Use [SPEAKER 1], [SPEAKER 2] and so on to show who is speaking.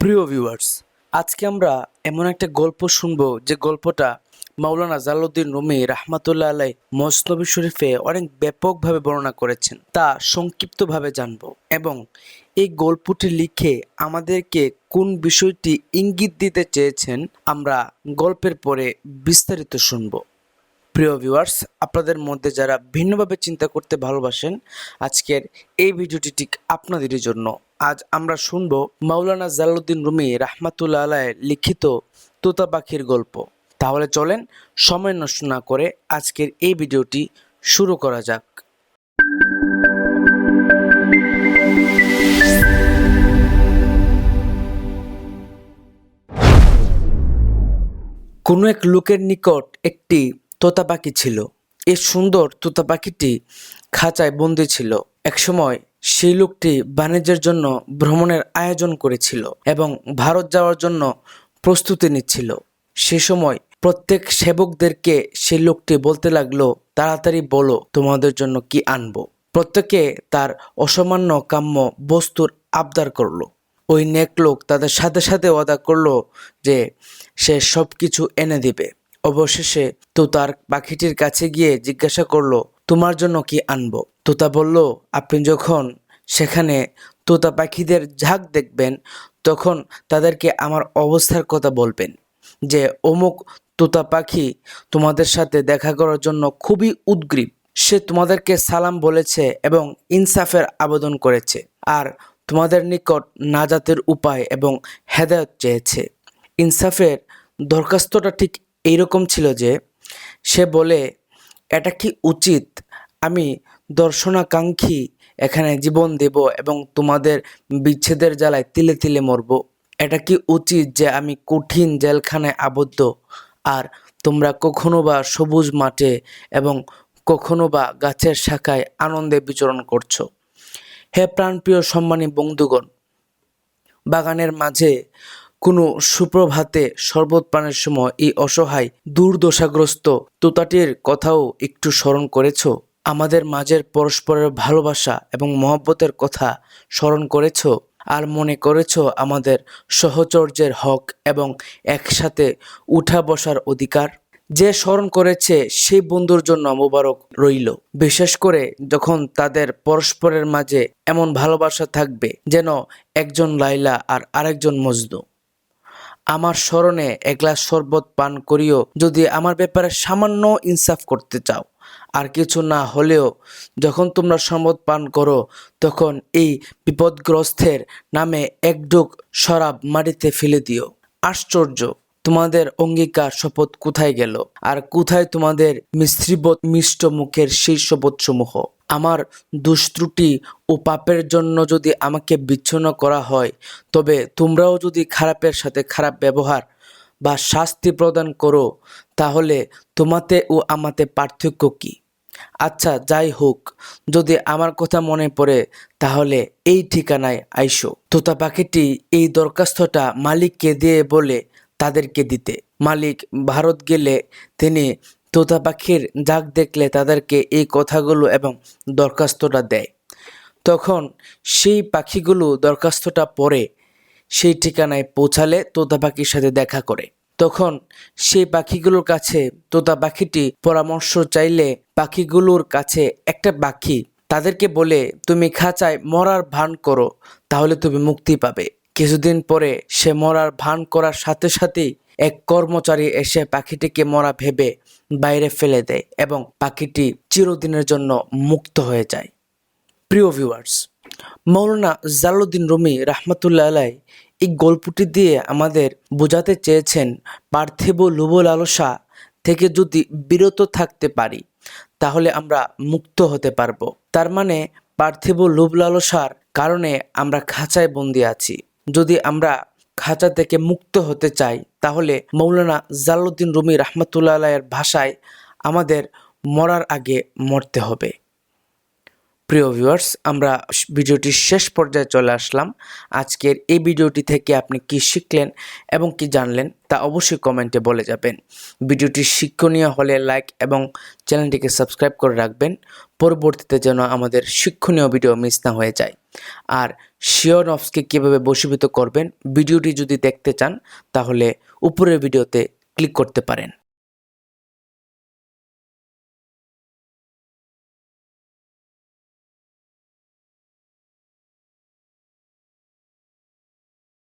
[SPEAKER 1] প্রিয় ভিউয়ার্স আজকে আমরা এমন একটা গল্প শুনব যে গল্পটা মাওলানা জালাউদ্দিন রুমি রাহমাতুল্লাহ আলাই মসনবী শরীফে অনেক ব্যাপকভাবে বর্ণনা করেছেন। তা সংক্ষিপ্তভাবে জানব এবং এই গল্পটি লিখে আমাদেরকে কোন বিষয়টি ইঙ্গিত দিতে চেয়েছেন আমরা গল্পের পরে বিস্তারিত শুনব। প্রিয় ভিউয়ার্স আপনাদের মধ্যে যারা ভিন্নভাবে চিন্তা করতে ভালোবাসেন, আজকের এই ভিডিওটি ঠিক আপনাদেরই জন্য। আজ আমরা শুনব মাওলানা জালালউদ্দিন রুমি রাহমাতুল্লাহ আলাহ লিখিত তোতা পাখির গল্প। তাহলে চলেন, সময় নষ্ট না করে আজকের এই ভিডিওটি শুরু করা যাক। কোনো এক লোকের নিকট একটি তোতা পাখি ছিল। এই সুন্দর তোতা পাখিটি খাঁচায় বন্দি ছিল। একসময় সেই লোকটি বাণিজ্যের জন্য ভ্রমণের আয়োজন করেছিল এবং ভারত যাওয়ার জন্য প্রস্তুতি নিচ্ছিল। সে সময় প্রত্যেক সেবকদেরকে সেই লোকটি বলতে লাগল, তাড়াতাড়ি বলো, তোমাদের জন্য কি আনব? প্রত্যেকে তার অসামান্য কাম্য বস্তুর আবদার করল। ওই নেক লোক তাদের সাথে সাথে ওয়াদা করল যে সে সব কিছু এনে দিবে। অবশেষে তো তার পাখিটির কাছে গিয়ে জিজ্ঞাসা করল, তোমার জন্য কি আনব? তোতা বলল, আপনি যখন সেখানে তোতা পাখিদের ঝাঁক দেখবেন, তখন তাদেরকে আমার অবস্থার কথা বলবেন, যে অমুক তোতা পাখি তোমাদের সাথে দেখা করার জন্য খুবই উদ্গ্রীব। সে তোমাদেরকে সালাম বলেছে এবং ইনসাফের আবেদন করেছে, আর তোমাদের নিকট নাজাতের উপায় এবং হেদায়ত চেয়েছে। ইনসাফের দরখাস্তটা ঠিক এইরকম ছিল যে সে বলে, এটা কি উচিত আমি দর্শনাকাঙ্ক্ষী এখানে জীবন দেব এবং তোমাদের বিচ্ছেদের জ্বালায় তিলে তিলে মরব? এটা কি উচিত যে আমি কঠিন জেলখানায় আবদ্ধ আর তোমরা কখনো বা সবুজ মাঠে এবং কখনো বা গাছের শাখায় আনন্দে বিচরণ করছ? হে প্রাণপ্রিয় সম্মানী বন্ধুগণ, বাগানের মাঝে কোনো সুপ্রভাতে শরবত পানের সময় এই অসহায় দুর্দশাগ্রস্ত তোতাটির কথাও একটু স্মরণ করেছ? আমাদের মাঝের পরস্পরের ভালোবাসা এবং মহব্বতের কথা স্মরণ করেছ? আর মনে করেছ আমাদের সহচর্যের হক এবং একসাথে উঠা বসার অধিকার? যে স্মরণ করেছে সেই বন্ধুর জন্য মোবারক রইল। বিশেষ করে যখন তাদের পরস্পরের মাঝে এমন ভালোবাসা থাকবে যেন একজন লাইলা আর আরেকজন মজদু আমার স্মরণে এক গ্লাস শরবত পান করিও, যদি আমার ব্যাপারে সামান্য ইনসাফ করতে চাও। আর কিছু না হলেও, যখন তোমরা শরবত পান করো, তখন এই বিপদগ্রস্তের নামে একডুক শরাব মাটিতে ফেলে দিও। আশ্চর্য! তোমাদের অঙ্গীকার শপথ কোথায় গেল? আর কোথায় তোমাদের মিস্ত্রিবোধ মিষ্ট মুখের সেই শপথসমূহ? আমার দুষ্ত্রুটি ও পাপের জন্য যদি আমাকে বিচ্ছন্ন করা হয়, তবে তোমরাও যদি খারাপের সাথে খারাপ ব্যবহার বা শাস্তি প্রদান করো, তাহলে তোমাতে ও আমাতে পার্থক্য কি? আচ্ছা যাই হোক, যদি আমার কথা মনে পড়ে, তাহলে এই ঠিকানায় আইসো। তোতা পাখিটি এই দরখাস্তটা মালিককে দিয়ে বলে তাদেরকে দিতে। মালিক ভারত গেলে তিনি তোতা পাখির জাগ দেখলে তাদেরকে এই কথাগুলো এবং দরখাস্তটা দেয়। তখন সেই পাখিগুলো দরখাস্তটা পড়ে সেই ঠিকানায় পৌঁছালে তোতা পাখির সাথে দেখা করে। তখন সেই পাখিগুলোর কাছে তোতা পাখিটি পরামর্শ চাইলে পাখিগুলোর কাছে একটা পাখি তাদেরকে বলে, তুমি খাঁচায় মরার ভান করো, তাহলে তুমি মুক্তি পাবে। কিছুদিন পরে সে মরার ভান করার সাথে সাথেই এক কর্মচারী এসে পাখিটিকে মরা ভেবে বাইরে ফেলে দেয় এবং পাখিটি চিরদিনের জন্য মুক্ত হয়ে যায়। প্রিয় ভিউয়ার্স মৌলানা জালুদ্দিন রুমি রাহমাতুল্লাহ আলাই এই গল্পটি দিয়ে আমাদের বোঝাতে চেয়েছেন পার্থিব লোভ লালসা থেকে যদি বিরত থাকতে পারি, তাহলে আমরা মুক্ত হতে পারব। তার মানে পার্থিব লোভ লালসার কারণে আমরা খাঁচায় বন্দি আছি। যদি আমরা খাঁচা থেকে মুক্ত হতে চাই, তাহলে মৌলানা জালালউদ্দিন রুমি রাহমাতুল্লাহ আলাইয়ের ভাষায় আমাদের মরার আগে মরতে হবে। প্রিয় ভিউয়ার্স, আমরা ভিডিওটির শেষ পর্যায়ে চলে আসলাম। আজকের এই ভিডিওটি থেকে আপনি কি শিখলেন এবং কি জানলেন তা অবশ্যই কমেন্টে বলে যাবেন। ভিডিওটি শিক্ষণীয় হলে লাইক এবং চ্যানেলটিকে সাবস্ক্রাইব করে রাখবেন। পরবর্তীতে যেন আমাদের শিক্ষণীয় ভিডিও মিস না হয়ে যায়। আর শিওর নফসকে কীভাবে বশীভূত করবেন ভিডিওটি যদি দেখতে চান, তাহলে উপরের ভিডিওতে ক্লিক করতে পারেন।